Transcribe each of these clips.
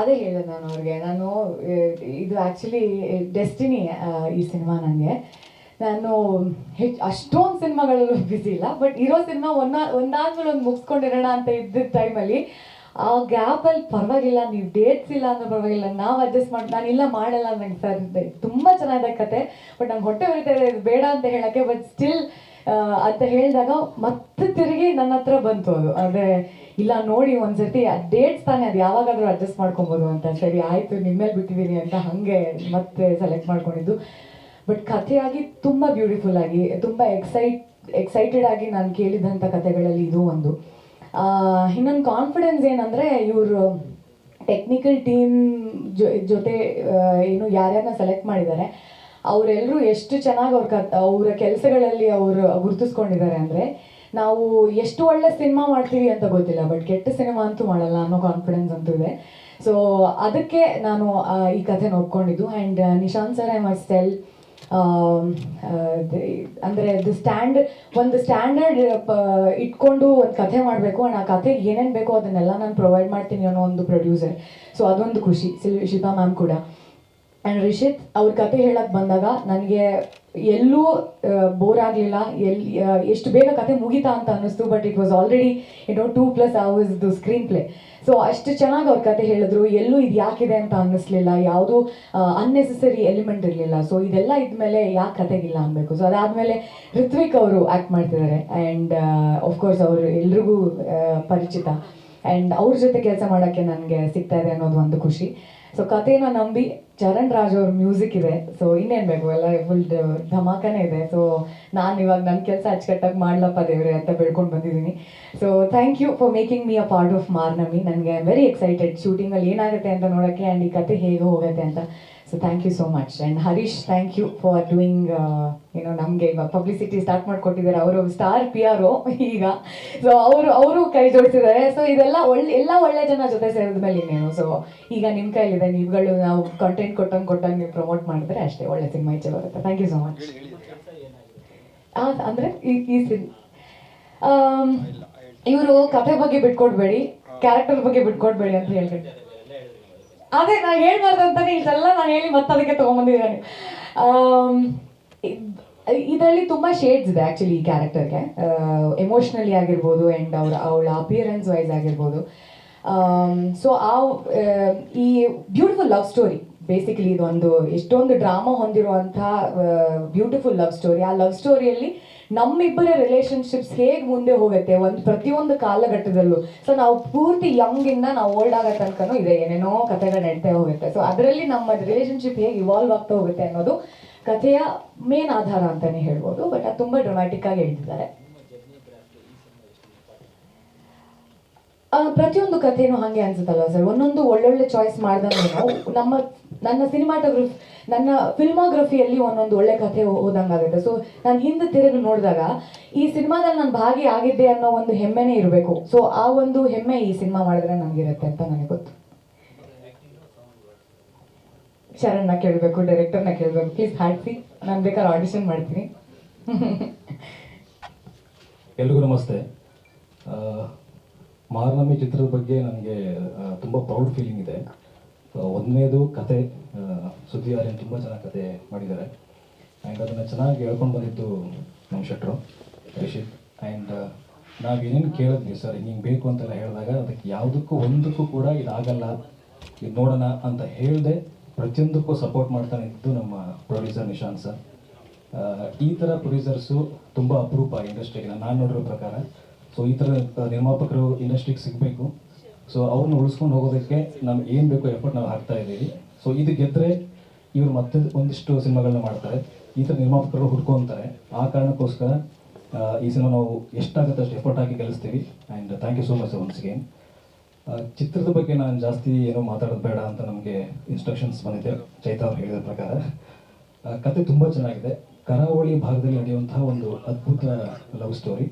ಅದೇ ಹೇಳಿದೆ ನಾನು ಅವ್ರಿಗೆ. ನಾನು ಇದು ಆ್ಯಕ್ಚುಲಿ ಡೆಸ್ಟಿನಿ ಈ ಸಿನಿಮಾ ನನಗೆ ನಾನು ಹೆಚ್ಚು ಅಷ್ಟೊಂದು ಸಿನಿಮಾಗಳಲ್ಲೂ ಬಿಸಿ ಇಲ್ಲ ಬಟ್ ಇರೋ ಸಿನಿಮಾ ಒಂದ, ಒಂದಾದ್ಮೇಲೆ ಒಂದು ಮುಗಿಸ್ಕೊಂಡಿರೋಣ ಅಂತ ಇದ್ದ ಟೈಮಲ್ಲಿ ಆ ಗ್ಯಾಪಲ್ಲಿ ಪರವಾಗಿಲ್ಲ, ನೀವು ಡೇಟ್ಸ್ ಇಲ್ಲ ಅಂದ್ರೆ ಪರವಾಗಿಲ್ಲ, ನಾವು ಅಡ್ಜಸ್ಟ್ ಮಾಡಿ, ನಾನು ಇಲ್ಲ ಮಾಡಲ್ಲ ನಂಗೆ ಸರ್, ತುಂಬ ಚೆನ್ನಾಗಿದೆ ಕತೆ ಬಟ್ ನಂಗೆ ಹೊಟ್ಟೆ ಉರಿತಾ ಇದೆ, ಇದು ಬೇಡ ಅಂತ ಹೇಳೋಕ್ಕೆ ಬಟ್ ಸ್ಟಿಲ್ ಅಂತ ಹೇಳಿದಾಗ ಮತ್ತೆ ತಿರುಗಿ ನನ್ನ ಹತ್ರ ಬಂತು ಅದು. ಅದೇ ಇಲ್ಲ ನೋಡಿ ಒಂದ್ಸತಿ ಡೇಟ್ಸ್ ತಾನೇ ಅದು ಯಾವಾಗಾದ್ರೂ ಅಡ್ಜಸ್ಟ್ ಮಾಡ್ಕೊಬೋದು ಅಂತ. ಸರಿ ಆಯಿತು ನಿಮ್ಮೇಲೆ ಬಿಟ್ಟಿದ್ದೀನಿ ಅಂತ ಹಾಗೆ ಮತ್ತೆ ಸೆಲೆಕ್ಟ್ ಮಾಡ್ಕೊಂಡಿದ್ದು. ಬಟ್ ಕಥೆಯಾಗಿ ತುಂಬ ಬ್ಯೂಟಿಫುಲ್ ಆಗಿ ತುಂಬ ಎಕ್ಸೈಟ್ ಎಕ್ಸೈಟೆಡ್ ಆಗಿ ನಾನು ಕೇಳಿದಂಥ ಕಥೆಗಳಲ್ಲಿ ಇದು ಒಂದು. ಇನ್ನೊಂದು ಕಾನ್ಫಿಡೆನ್ಸ್ ಏನಂದರೆ ಇವರು ಟೆಕ್ನಿಕಲ್ ಟೀಮ್ ಜೊತೆ ಆ, ಏನು ಯಾರ್ಯಾರನ್ನ ಸೆಲೆಕ್ಟ್ ಮಾಡಿದ್ದಾರೆ ಅವರೆಲ್ಲರೂ ಎಷ್ಟು ಚೆನ್ನಾಗಿ ಅವ್ರ ಕ ಅವರ ಕೆಲಸಗಳಲ್ಲಿ ಅವರು ಗುರುತಿಸ್ಕೊಂಡಿದ್ದಾರೆ ಅಂದರೆ ನಾವು ಎಷ್ಟು ಒಳ್ಳೆ ಸಿನಿಮಾ ಮಾಡ್ತೀವಿ ಅಂತ ಗೊತ್ತಿಲ್ಲ ಬಟ್ ಕೆಟ್ಟ ಸಿನಿಮಾ ಅಂತೂ ಮಾಡಲ್ಲ ಅನ್ನೋ ಕಾನ್ಫಿಡೆನ್ಸ್ ಅಂತೂ ಇದೆ. ಸೊ ಅದಕ್ಕೆ ನಾನು ಈ ಕಥೆ ನೋಡ್ಕೊಂಡಿದ್ದು and Nishanth sir I myself ಅಂದರೆ ದ ಸ್ಟ್ಯಾಂಡ್ ಒಂದು ಸ್ಟ್ಯಾಂಡರ್ಡ್ ಇಟ್ಕೊಂಡು ಒಂದು ಕಥೆ ಮಾಡಬೇಕು. ಆ್ಯಂಡ್ ಆ ಕಥೆ ಏನೇನು ಬೇಕೋ ಅದನ್ನೆಲ್ಲ ನಾನು ಪ್ರೊವೈಡ್ ಮಾಡ್ತೀನಿ ಅನ್ನೋ ಒಂದು ಪ್ರೊಡ್ಯೂಸರ್ ಸೊ ಅದೊಂದು ಖುಷಿ. ಶಿಲ್- ಶಿಲ್ಪಾ ಮ್ಯಾಮ್ ಕೂಡ. ಆ್ಯಂಡ್ ರಿಷಿತ್ ಅವ್ರ ಕತೆ ಹೇಳಕ್ಕೆ ಬಂದಾಗ ನನಗೆ ಎಲ್ಲೂ ಬೋರ್ ಆಗಲಿಲ್ಲ. ಎಲ್ಲಿ ಎಷ್ಟು ಬೇಗ ಕತೆ ಮುಗಿತಾ ಅಂತ ಅನ್ನಿಸ್ತು but it was already no two plus hours the screenplay so ಅಷ್ಟು ಚೆನ್ನಾಗಿ ಅವ್ರ ಕತೆ ಹೇಳಿದ್ರು. ಎಲ್ಲೂ ಇದು ಯಾಕಿದೆ ಅಂತ ಅನ್ನಿಸ್ಲಿಲ್ಲ. ಯಾವುದು ಅನ್ನೆಸೆಸರಿ ಎಲಿಮೆಂಟ್ ಇರಲಿಲ್ಲ. ಸೊ ಇದೆಲ್ಲ ಇದ್ಮೇಲೆ ಯಾಕೆ ಕತೆಗಿಲ್ಲ ಅನ್ಬೇಕು? ಸೊ ಅದಾದಮೇಲೆ ಋತ್ವಿಕ್ ಅವರು ಆ್ಯಕ್ಟ್ ಮಾಡ್ತಿದ್ದಾರೆ ಆ್ಯಂಡ್ ಆಫ್ಕೋರ್ಸ್ ಅವರು ಎಲ್ರಿಗೂ ಪರಿಚಿತ. ಆ್ಯಂಡ್ ಅವ್ರ ಜೊತೆ ಕೆಲಸ ಮಾಡೋಕ್ಕೆ ನನಗೆ ಸಿಗ್ತಾ ಇದೆ ಅನ್ನೋದು ಒಂದು ಖುಷಿ. ಸೊ ಕಥೆನ ನಂಬಿ ಚರಣ್ ರಾಜ್ ಅವ್ರ ಮ್ಯೂಸಿಕ್ ಇದೆ. ಸೊ ಇನ್ನೇನು ಬೇಕು? ಎಲ್ಲ ಫುಲ್ ಧಮಾಕನೇ ಇದೆ. ಸೊ ನಾನು ಇವಾಗ ನನ್ನ ಕೆಲಸ ಅಚ್ಚುಕಟ್ಟಾಗಿ ಮಾಡ್ಲಪ್ಪ ದೇವ್ರೆ ಅಂತ ಬೆಳ್ಕೊಂಡು ಬಂದಿದ್ದೀನಿ. So thank you for making me a part of Marnami ನನಗೆ ವೆರಿ ಎಕ್ಸೈಟೆಡ್ ಶೂಟಿಂಗಲ್ಲಿ ಏನಾಗುತ್ತೆ ಅಂತ ನೋಡೋಕ್ಕೆ ಆ್ಯಂಡ್ ಈ ಕತೆ ಹೇಗೆ ಹೋಗುತ್ತೆ ಅಂತ. So thank you so much and Harish thank you for doing ಏನೋ ನಮಗೆ ಇವಾಗ ಪಬ್ಲಿಸಿಟಿ ಸ್ಟಾರ್ಟ್ ಮಾಡಿಕೊಟ್ಟಿದ್ದಾರೆ. ಅವರು ಸ್ಟಾರ್ ಪಿ ಆರ್ ಈಗ. ಸೊ ಅವರು ಅವರು ಕೈ ಜೋಡಿಸಿದ್ದಾರೆ. ಸೊ ಇದೆಲ್ಲ ಒಳ್ಳೆ ಎಲ್ಲ ಒಳ್ಳೆ ಜನ ಜೊತೆ ಸೇರಿದ ಮೇಲೆ ಇನ್ನೇನು. ಸೊ ಈಗ ನಿಮ್ಮ ಕೈಲಿದೆ ನೀವುಗಳು ನಾವು ಕಂಟೆಂಟ್ ಕೊಟ್ಟಂಗೆ ಕೊಟ್ಟಂಗೆ ನೀವು ಪ್ರಮೋಟ್ ಮಾಡಿದ್ರೆ ಅಷ್ಟೇ ಒಳ್ಳೆ ಸಿನಿಮಾ ಈಚೆ ಬರುತ್ತೆ. ಥ್ಯಾಂಕ್ ಯು ಸೊ ಮಚ್ ಅಂದರೆ ಈ ಈ ಸಿನ್ ಇವರು ಕಥೆ ಬಗ್ಗೆ ಬಿಟ್ಕೊಡ್ಬೇಡಿ. ಕ್ಯಾರೆಕ್ಟರ್ ಬಗ್ಗೆ ಬಿಟ್ಕೊಡ್ಬೇಡಿ ಅಂತ ಹೇಳ್ಕೊಂಡು ಅದೇ ನಾನು ಹೇಳ್ಬಾರ್ದು ಅಂತಾನೆ ಇದೆಲ್ಲ ನಾನು ಹೇಳಿ ಮತ್ತೆ ಅದಕ್ಕೆ ತೊಗೊಂಬಂದಿದ್ದಾನೆ ಇದರಲ್ಲಿ ತುಂಬ ಶೇಡ್ಸ್ ಇದೆ ಆ್ಯಕ್ಚುಲಿ ಈ ಕ್ಯಾರೆಕ್ಟರ್ಗೆ ಎಮೋಷ್ನಲಿ ಆಗಿರ್ಬೋದು ಆ್ಯಂಡ್ ಅವ್ರ, ಅವಳ ಅಪಿಯರೆನ್ಸ್ ವೈಸ್ ಆಗಿರ್ಬೋದು. ಸೊ ಆ ಈ ಬ್ಯೂಟಿಫುಲ್ ಲವ್ ಸ್ಟೋರಿ ಬೇಸಿಕಲಿ ಇದೊಂದು ಎಷ್ಟೊಂದು ಡ್ರಾಮಾ ಹೊಂದಿರುವಂಥ ಬ್ಯೂಟಿಫುಲ್ ಲವ್ ಸ್ಟೋರಿ ಆ ಲವ್ ಸ್ಟೋರಿಯಲ್ಲಿ ನಮ್ಮಿಬ್ಬರ ರಿಲೇಶನ್ಶಿಪ್ಸ್ ಹೇಗೆ ಮುಂದೆ ಹೋಗುತ್ತೆ ಒಂದು ಪ್ರತಿಯೊಂದು ಕಾಲಘಟ್ಟದಲ್ಲೂ. ಸೊ ನಾವು ಪೂರ್ತಿ ಯಂಗ್ ಇಂದ ನಾವು ಓಲ್ಡ್ ಆಗೋ ತನಕನೂ ಇದೆ. ಏನೇನೋ ಕಥೆಗಳು ನಡೀತಾ ಹೋಗುತ್ತೆ. ಸೊ ಅದರಲ್ಲಿ ನಮ್ಮ ರಿಲೇಶನ್ಶಿಪ್ ಹೇಗೆ ಇವಾಲ್ವ್ ಆಗ್ತಾ ಹೋಗುತ್ತೆ ಅನ್ನೋದು ಕಥೆಯ ಮೇನ್ ಆಧಾರ ಅಂತಾನೆ ಹೇಳ್ಬೋದು. ಬಟ್ ಅದು ತುಂಬ ಡ್ರಮ್ಯಾಟಿಕ್ ಆಗಿ ಹೇಳ್ತಿದ್ದಾರೆ. ಪ್ರತಿಯೊಂದು ಕಥೆನೂ ಹಾಗೆ ಅನ್ಸುತ್ತಲ್ವ ಸರ್? ಒಂದೊಂದು ಒಳ್ಳೊಳ್ಳೆ ಚಾಯ್ಸ್ ಮಾಡಿದಂಗೆ ನಮ್ಮ, ನನ್ನ ಸಿನಿಮಾಟೋಗ್ರಫಿ ನನ್ನ ಫಿಲ್ಮೋಗ್ರಫಿಯಲ್ಲಿ ಒಂದೊಂದು ಒಳ್ಳೆ ಕಥೆ ಹೋದಂಗಾಗುತ್ತೆ ಸೊ ನಾನು ಹಿಂದೆ ತಿರುಗಿ ನೋಡಿದಾಗ, ಈ ಸಿನಿಮಾದಲ್ಲಿ ನಾನು ಭಾಗಿ ಆಗಿದ್ದೆ ಅನ್ನೋ ಒಂದು ಹೆಮ್ಮೆನೇ ಇರಬೇಕು. ಸೊ ಆ ಒಂದು ಹೆಮ್ಮೆ ಈ ಸಿನಿಮಾ ಮಾಡಿದ್ರೆ ನನಗಿರುತ್ತೆ ಅಂತ ನನಗೆ ಗೊತ್ತು. ಶರಣ್ನ ಕೇಳಬೇಕು ಡೈರೆಕ್ಟರ್ನ ಕೇಳಬೇಕು. ಪ್ಲೀಸ್ ಹಾಡಿಸಿ. ನಾನು ಬೇಕಾದ್ರೆ ಆಡಿಷನ್ ಮಾಡ್ತೀನಿ. ಎಲ್ರಿಗೂ ನಮಸ್ತೆ. ಮಾರ್ನಮಿ ಚಿತ್ರದ ಬಗ್ಗೆ ನನಗೆ ತುಂಬ ಪ್ರೌಡ್ ಫೀಲಿಂಗ್ ಇದೆ. ಒಂದನೇದು ಕತೆ ಸುದ್ದಿ ಆರ್ಯನ್ ತುಂಬ ಚೆನ್ನಾಗಿ ಕತೆ ಮಾಡಿದ್ದಾರೆ. ಆ್ಯಂಡ್ ಅದನ್ನು ಚೆನ್ನಾಗಿ ಹೇಳ್ಕೊಂಡು ಬಂದಿತ್ತು ನಮ್ಮ ಶೆಟ್ರು ರಿಷಿತ್ ಆ್ಯಂಡ್ ನಾವು ಏನೇನು ಕೇಳಿದ್ವಿ, ಸರ್, ಹಿಂಗೆ ಬೇಕು ಅಂತೆಲ್ಲ ಹೇಳಿದಾಗ ಅದಕ್ಕೆ ಯಾವುದಕ್ಕೂ ಒಂದಕ್ಕೂ ಕೂಡ ಇದಾಗಲ್ಲ, ಇದು ನೋಡೋಣ ಅಂತ ಹೇಳಿದೆ ಪ್ರತಿಯೊಂದಕ್ಕೂ ಸಪೋರ್ಟ್ ಮಾಡ್ತಾನೆ ಇದ್ದು ನಮ್ಮ ಪ್ರೊಡ್ಯೂಸರ್ ನಿಶಾಂತ್ ಸರ್. ಈ ಥರ ಪ್ರೊಡ್ಯೂಸರ್ಸು ತುಂಬ ಅಪರೂಪ ಇಂಡಸ್ಟ್ರಿಗೆ ನಾನು ನೋಡಿರೋ ಪ್ರಕಾರ ಸೊ ಈ ಥರ ನಿರ್ಮಾಪಕರು ಇಂಡಸ್ಟ್ರಿಗೆ ಸಿಗಬೇಕು. ಸೊ ಅವ್ರನ್ನ ಉಳಿಸ್ಕೊಂಡು ಹೋಗೋದಕ್ಕೆ ನಮ್ಗೆ ಏನು ಬೇಕೋ ಎಫರ್ಟ್ ನಾವು ಹಾಕ್ತಾ ಇದ್ದೀವಿ. ಸೊ ಇದು ಗೆದ್ದರೆ ಇವರು ಮತ್ತೆ ಒಂದಿಷ್ಟು ಸಿನಿಮಾಗಳನ್ನ ಮಾಡ್ತಾರೆ. ಈ ಥರ ನಿರ್ಮಾಪಕರು ಹುಡ್ಕೊತಾರೆ. ಆ ಕಾರಣಕ್ಕೋಸ್ಕರ ಈ ಸಿನಿಮಾ ನಾವು ಎಷ್ಟಾಗುತ್ತೆ ಅಷ್ಟು ಎಫರ್ಟ್ ಹಾಕಿ ಕಲಿಸ್ತೀವಿ and thank you so much once again ಚಿತ್ರದ ಬಗ್ಗೆ ನಾನು ಜಾಸ್ತಿ ಏನೋ ಮಾತಾಡೋದು ಬೇಡ ಅಂತ ನಮಗೆ ಇನ್ಸ್ಟ್ರಕ್ಷನ್ಸ್ ಬಂದಿದೆ. ಚೈತಾ ಅವ್ರು ಹೇಳಿದ ಪ್ರಕಾರ. ಕತೆ ತುಂಬ ಚೆನ್ನಾಗಿದೆ. ಕರಾವಳಿ ಭಾಗದಲ್ಲಿ ನಡೆಯುವಂತಹ ಒಂದು ಅದ್ಭುತ ಲವ್ ಸ್ಟೋರಿ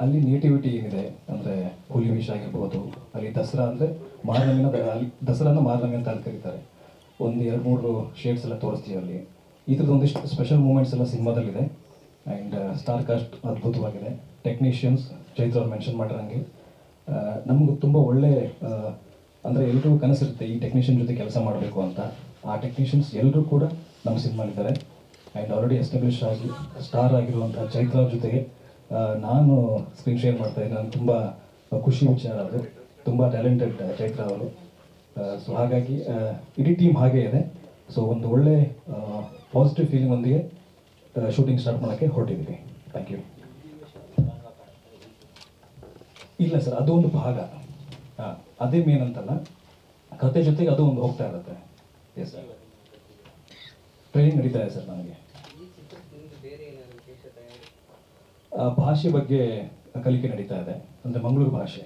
ಅಲ್ಲಿ ನೇಟಿವಿಟಿ ಏನಿದೆ, ಅಂದರೆ ಹುಲಿ ಆಗಿರ್ಬೋದು, ಅಲ್ಲಿ ದಸರಾ ಅಂದರೆ ಮಾರ್ನಮಿನ ದ- ಅಲ್ಲಿ ದಸರಾನ ಅಂತ ಅಲ್ಲಿ ಕರೀತಾರೆ. ಒಂದು ಎರಡು ಮೂರು ಶೇಡ್ಸ್ ಎಲ್ಲ ತೋರಿಸ್ತೀವಿ ಅಲ್ಲಿ. ಈ ಥರದ ಒಂದಿಷ್ಟು ಸ್ಪೆಷಲ್ ಮೂಮೆಂಟ್ಸ್ ಎಲ್ಲ ಸಿನಿಮಾದಲ್ಲಿದೆ. ಆ್ಯಂಡ್ ಸ್ಟಾರ್ ಕಾಸ್ಟ್ ಅದ್ಭುತವಾಗಿದೆ. ಟೆಕ್ನಿಷಿಯನ್ಸ್ ಚೈತ್ರ ಅವ್ರು ಮೆನ್ಷನ್ ಮಾಡಿರಂಗೆ ನಮಗೆ ತುಂಬ ಒಳ್ಳೆ ಅಂದರೆ ಎಲ್ರಿಗೂ ಕನಸಿರುತ್ತೆ ಈ ಟೆಕ್ನಿಷಿಯನ್ ಜೊತೆ ಕೆಲಸ ಮಾಡಬೇಕು ಅಂತ. ಆ ಟೆಕ್ನಿಷಿಯನ್ಸ್ ಎಲ್ಲರೂ ಕೂಡ ನಮ್ಮ ಸಿನಿಮಾಲಿದ್ದಾರೆ. ಆ್ಯಂಡ್ ಆಲ್ರೆಡಿ ಎಸ್ಟಾಬ್ಲಿಷ್ ಆಗಿ ಸ್ಟಾರ್ ಆಗಿರುವಂಥ ಚೈತ್ರ ಜೊತೆಗೆ ನಾನು ಸ್ಕ್ರೀನ್ ಶೇರ್ ಮಾಡ್ತಾ ಇದ್ದೀನಿ ನನಗೆ ತುಂಬ ಖುಷಿ ವಿಚಾರ ಅದು. ತುಂಬ ಟ್ಯಾಲೆಂಟೆಡ್ ಚೈತ್ರ ಅವರು. ಸೊ ಹಾಗಾಗಿ ಇಡೀ ಟೀಮ್ ಹಾಗೇ ಇದೆ. ಸೊ ಒಂದು ಒಳ್ಳೆ ಪಾಸಿಟಿವ್ ಫೀಲಿಂಗ್ ಒಂದಿಗೆ ಶೂಟಿಂಗ್ ಸ್ಟಾರ್ಟ್ ಮಾಡೋಕ್ಕೆ ಹೊರಟಿದ್ದೀವಿ ಥ್ಯಾಂಕ್ ಯು ಇಲ್ಲ ಸರ್ ಅದು ಒಂದು ಭಾಗ. ಹಾಂ ಅದೇ ಮೇನ್ ಅಂತಲ್ಲ. ಕತೆ ಜೊತೆಗೆ ಅದು ಒಂದು ಹೋಗ್ತಾ ಇರುತ್ತೆ. ಎಸ್ ಸರ್ ಟ್ರೈನಿಂಗ್ ನಡೀತಾ ಇದೆ ಸರ್ ನನಗೆ ಆ, ಭಾಷೆ ಬಗ್ಗೆ ಕಲಿಕೆ ನಡೀತಾ ಇದೆ. ಅಂದರೆ ಮಂಗಳೂರು ಭಾಷೆ.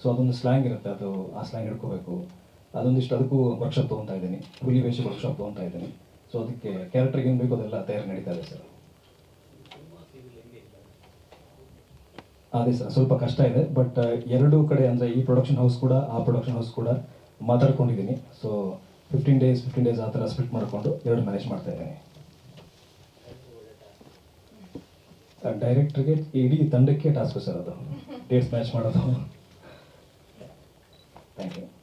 ಸೊ ಅದೊಂದು ಸ್ಲ್ಯಾಂಗ್ ಇರುತ್ತೆ. ಅದು ಆ ಸ್ಲ್ಯಾಂಗ್ ಹಿಡ್ಕೋಬೇಕು. ಅದೊಂದಿಷ್ಟು ಅದಕ್ಕೂ ವರ್ಕ್ಶಾಪ್ ತೊಗೊತಾ ಇದ್ದೀನಿ. ಹುಲಿ ವೇಷ ವರ್ಕ್ಶಾಪ್ ತೊಗೊತಾ ಇದ್ದೀನಿ. ಸೊ ಅದಕ್ಕೆ ಕ್ಯಾರೆಕ್ಟರ್ಗೆ ಏನು ಬೇಕು ಅದೆಲ್ಲ ತಯಾರು ನಡೀತಾ ಇದೆ ಸರ್ ಅದೇ ಸರ್ ಸ್ವಲ್ಪ ಕಷ್ಟ ಇದೆ. ಬಟ್ ಎರಡೂ ಕಡೆ ಅಂದರೆ ಈ ಪ್ರೊಡಕ್ಷನ್ ಹೌಸ್ ಕೂಡ, ಆ ಪ್ರೊಡಕ್ಷನ್ ಹೌಸ್ ಕೂಡ ಮಾತಾಡ್ಕೊಂಡಿದ್ದೀನಿ. So fifteen days fifteen days ಆ ಥರ ಸ್ಪ್ಲಿಟ್ ಮಾಡಿಕೊಂಡು ಎರಡು ಮ್ಯಾನೇಜ್ ಮಾಡ್ತಾ ಇದ್ದೀನಿ. ಡೈರೆಕ್ಟ್ರಿಗೆ ಇಡೀ ತಂಡಕ್ಕೆ ಟಾಸ್ಕ್ ಸರ್ ಅದು. ಡೇಟ್ಸ್ ಮ್ಯಾಚ್ ಮಾಡೋದು. Thank you